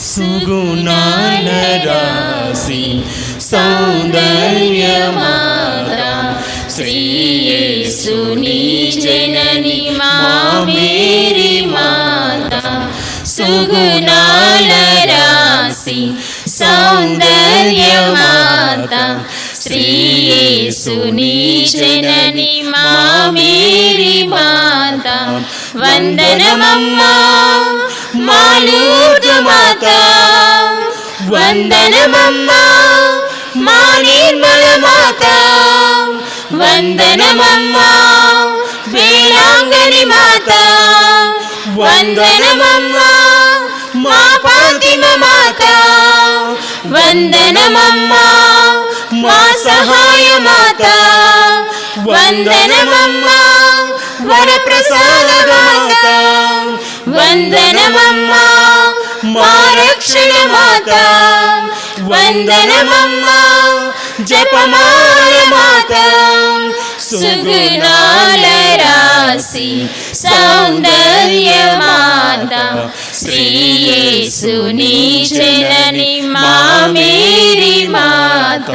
सुगुणानरासि रासि सौन्दर्य माता मेरि माता। सुगुणानरासि सौन्दर्यमाता सौन्दर्य माता मेरि माता। वन्दनमम्मा। మా మాత వందనమమ్మా మా నిర్మల మాత వందనమమ్మా వేళాంగని మాత వందనమమ్మా మా పాతిమ మాత వందనమమ్మా మా సహాయ మాత వందనమమ్మా వరప్రసాద మాత వందనమమ్మా మా రక్షణ మాత వందనమమ్మా జపమాల మాత సుగుణాల రాశి సౌందర్య మాత శ్రీయేసుని జనని మా మేరీ మాత